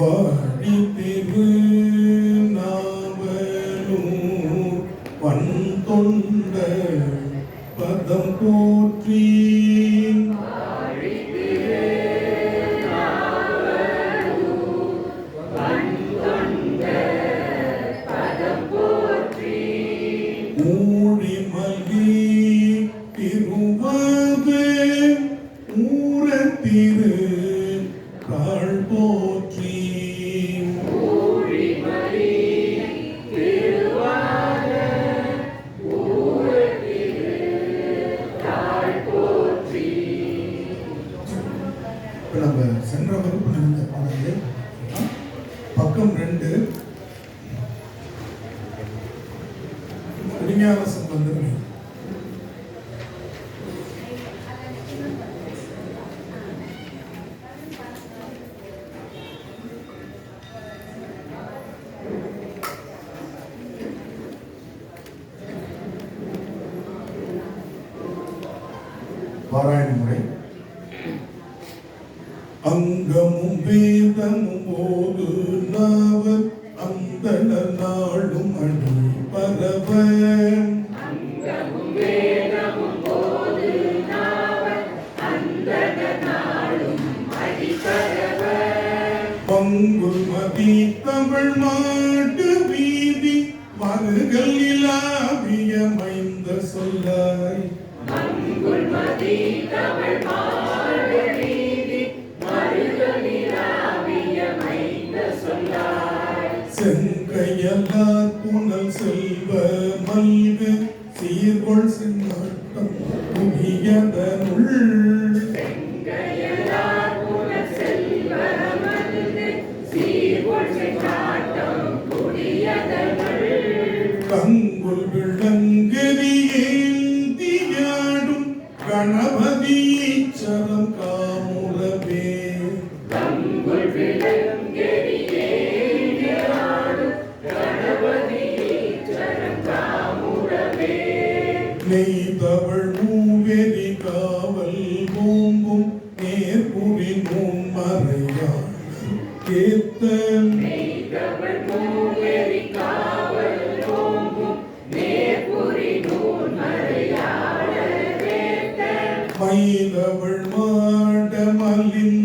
word amo செங்கையல்லார் புனல் செல்வ மல்கு சீர்கொள் சின்னாட்டம் புகியதனுள் தங்குள் കമലിൻ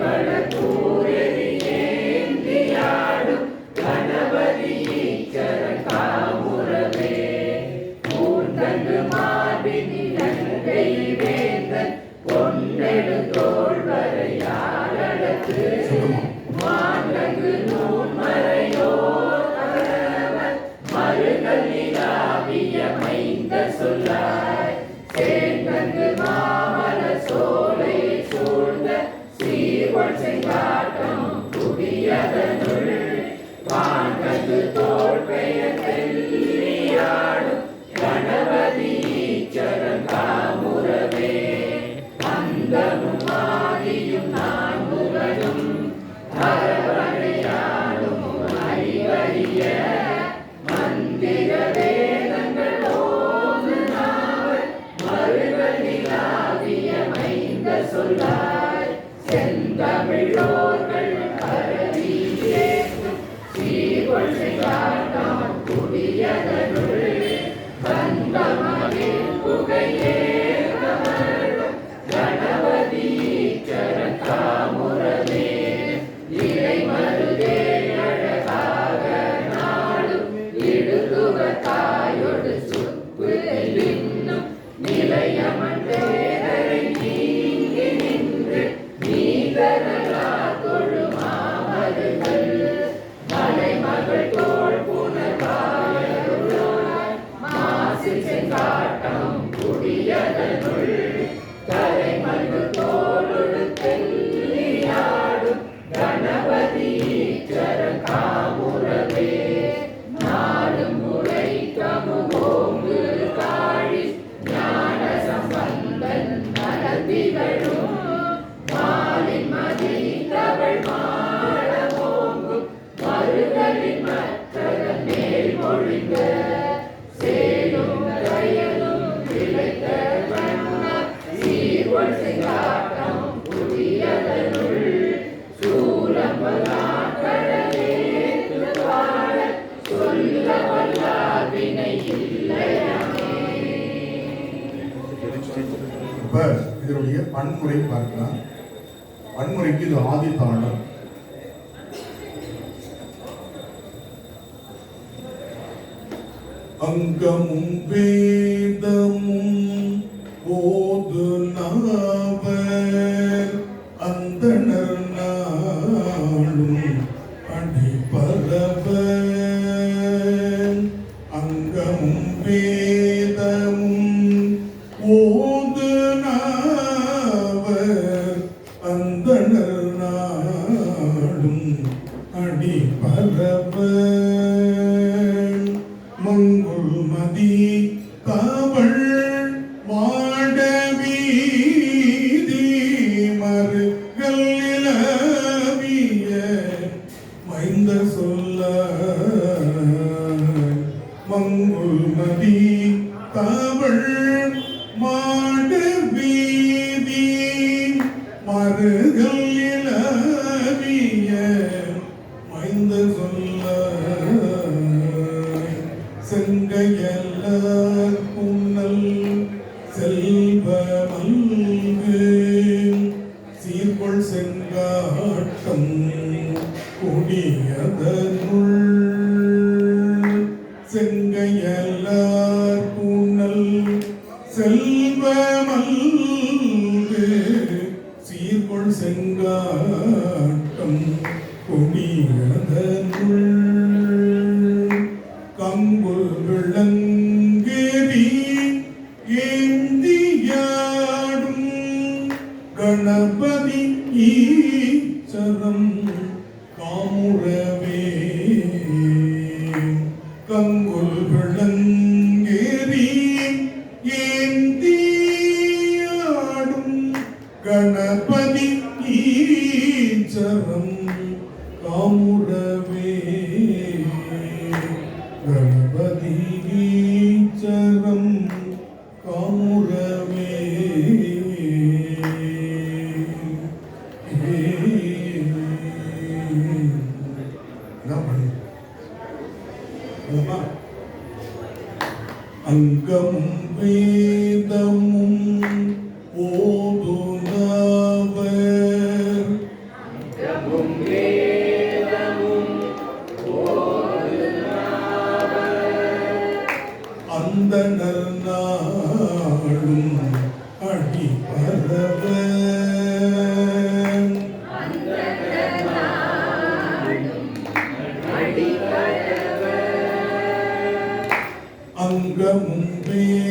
கனைவள Amén. காட்டம் புதியதனுள் தலைமலு இது அங்கமும் வேதமும் மறுகள் அங்கமும் வேதமும்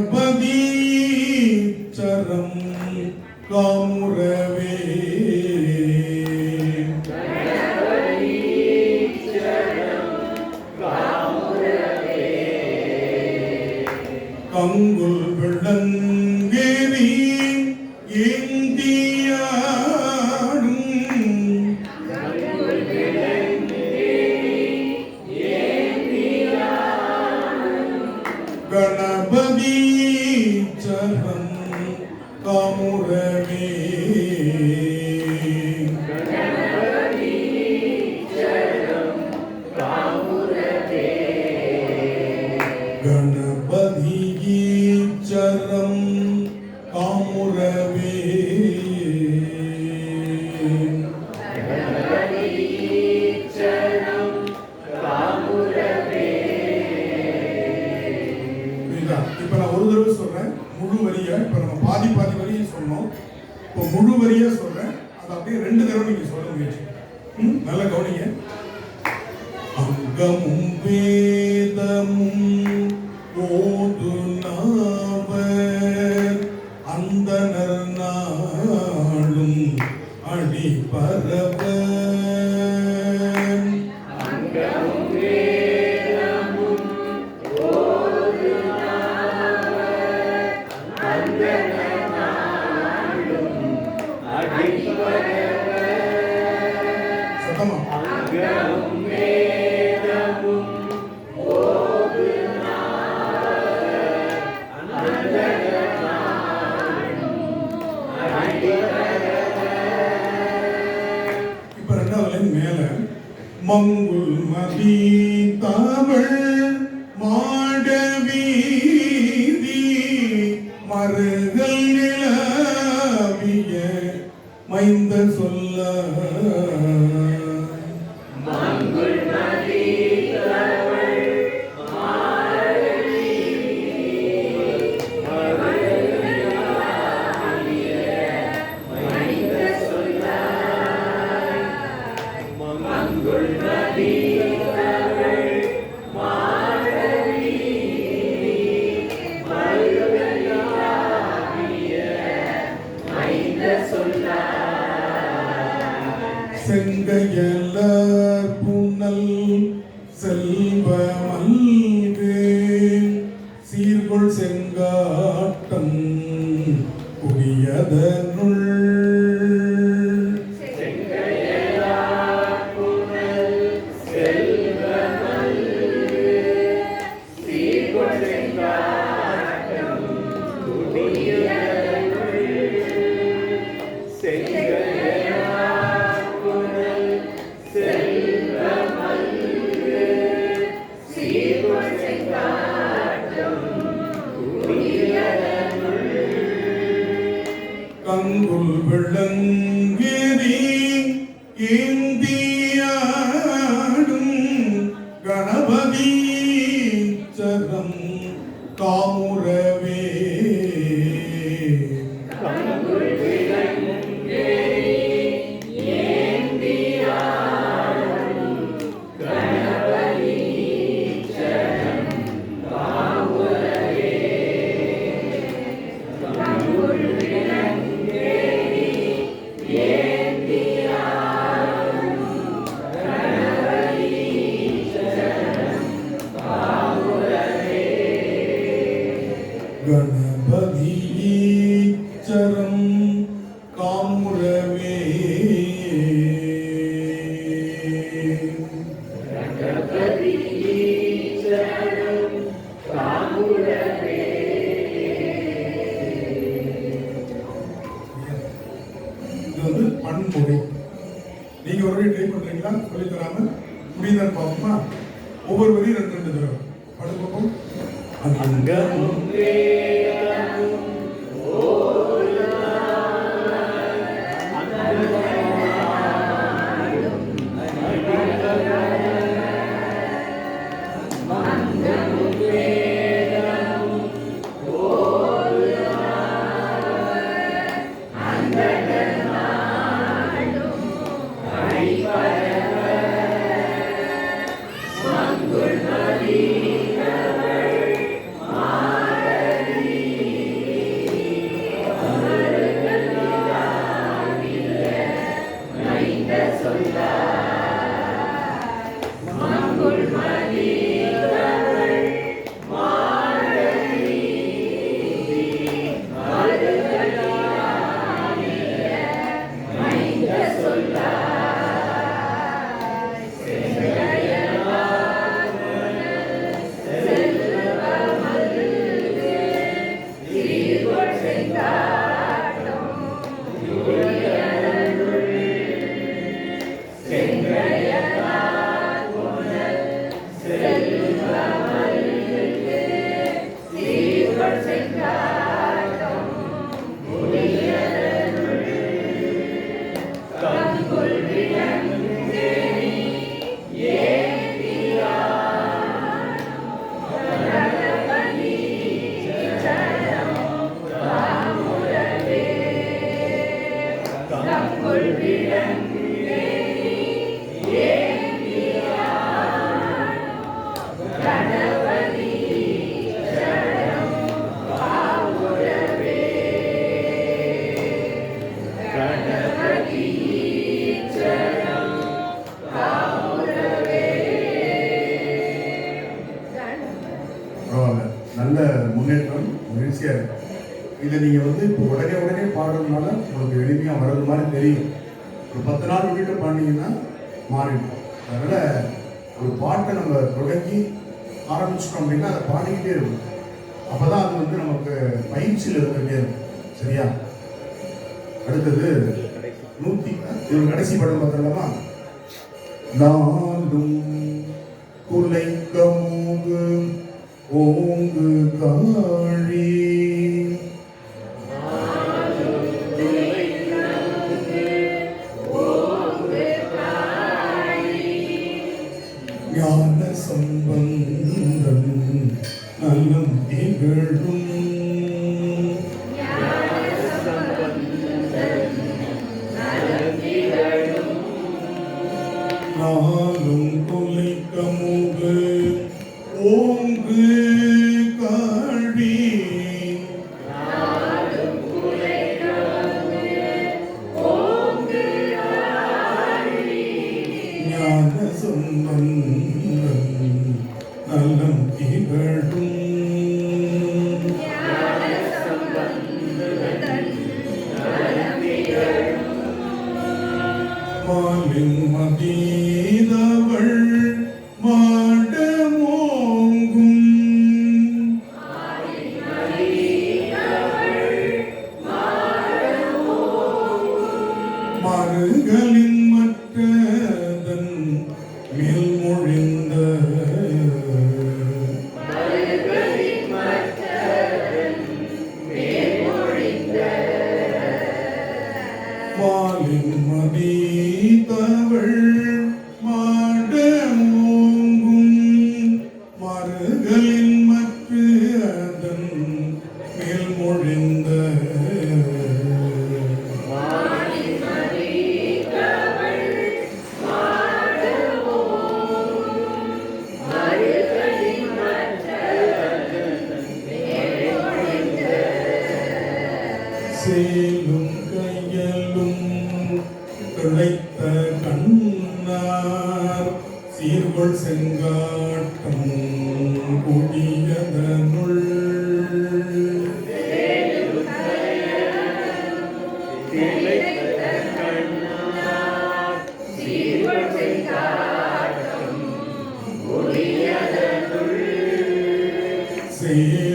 கணபதி சரம் காமுரவே. பாதி பாதி வரியும் சொன்னோம் இப்போ முழு வரியாக சொல்றேன். அதை அப்படியே ரெண்டு தடவை நீங்கள் மங்குள் மபீ தாவள் செங்காட்டம் புரியதனுள் மகிழ்ச்சியா இதை நீங்கள் வந்து இப்போ உடனே உடனே பாடுறதுனால உங்களுக்கு எளிமையாக வர்றது மாதிரி தெரியும். ஒரு பத்து நாள் விட்டுட்டு பாடினீங்கன்னா மாறிடும். அதனால் ஒரு பாட்டை நம்ம தொடங்கி ஆரம்பிச்சிட்டோம் அப்படின்னா அதை பாடிக்கிட்டே இருக்கும். அப்போ தான் அது வந்து நமக்கு பயிற்சியில் இருந்துகிட்டே இருக்கும் சரியா? அடுத்தது நூற்றி இது கடைசி படம் பார்த்துடலாமா நாளும் குலைக்க மூங்கு ஓங்கு காழி. See.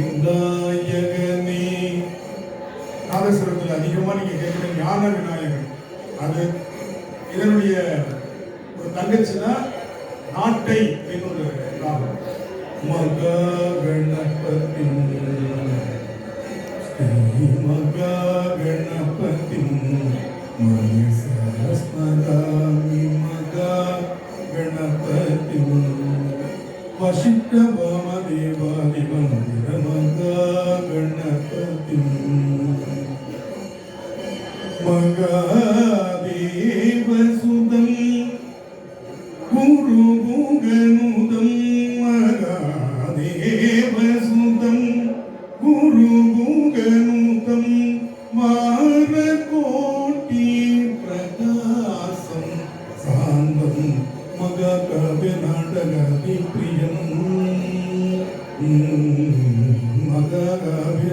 விநாயகமே நாதஸ்வரத்தில் அதிகமாக நீங்கள் கேட்குற ஞான விநாயகர். அது இதனுடைய ஒரு தங்கச்சினா நாட்டை அப்படின்னு ஒரு ராகம். மக கணபதின் மக கணபதின் மனித கணபதின் வசிட்ட മഹാകാവ്യനാടകാവ്യ പ്രിയം മഹാകാവ്യ